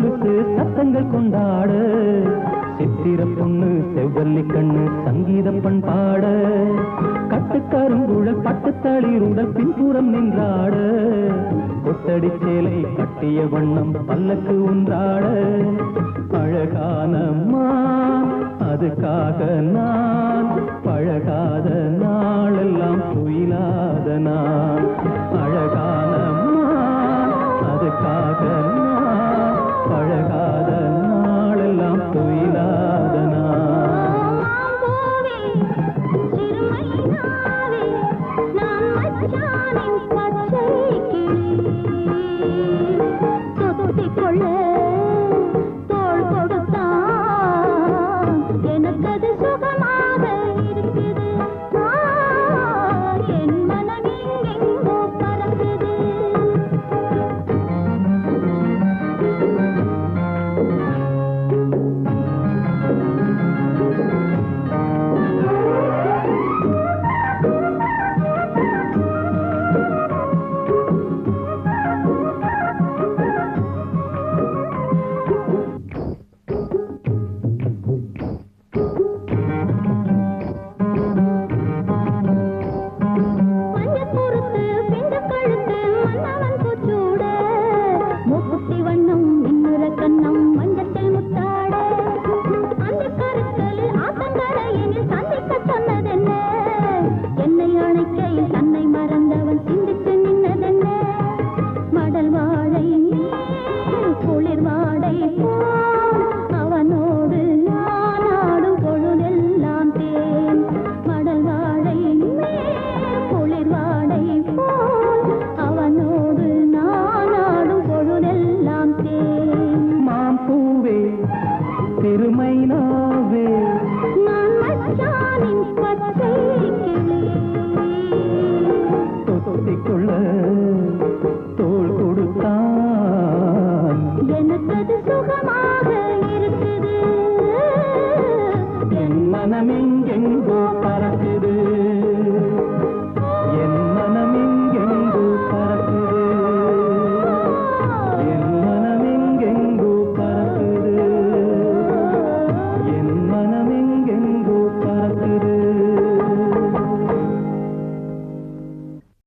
கொலுசு சத்தங்கள் கொண்டாடு. சித்திர பொண்ணு செவ்வல்லி கண்ணு சங்கீத பண்பாடு கட்டுக்கருங்குழல் பட்டுத்தளிருடல் பின்புறம் நின்றாடு. கொத்தடி சேலை கட்டிய வண்ணம் பல்லக்கு உன்றாடு அழகானம்மா அதுக்காக நான். பழகாத நாளெல்லாம் துயிலாத நான். அழகானம்மா அதுக்காக நான் Yeah. மைனாவே நான் மச்சானின் பச்சை கிளி தொத்திக்குள்ள தோல் மனமெங்கெங்கோ பறக்கு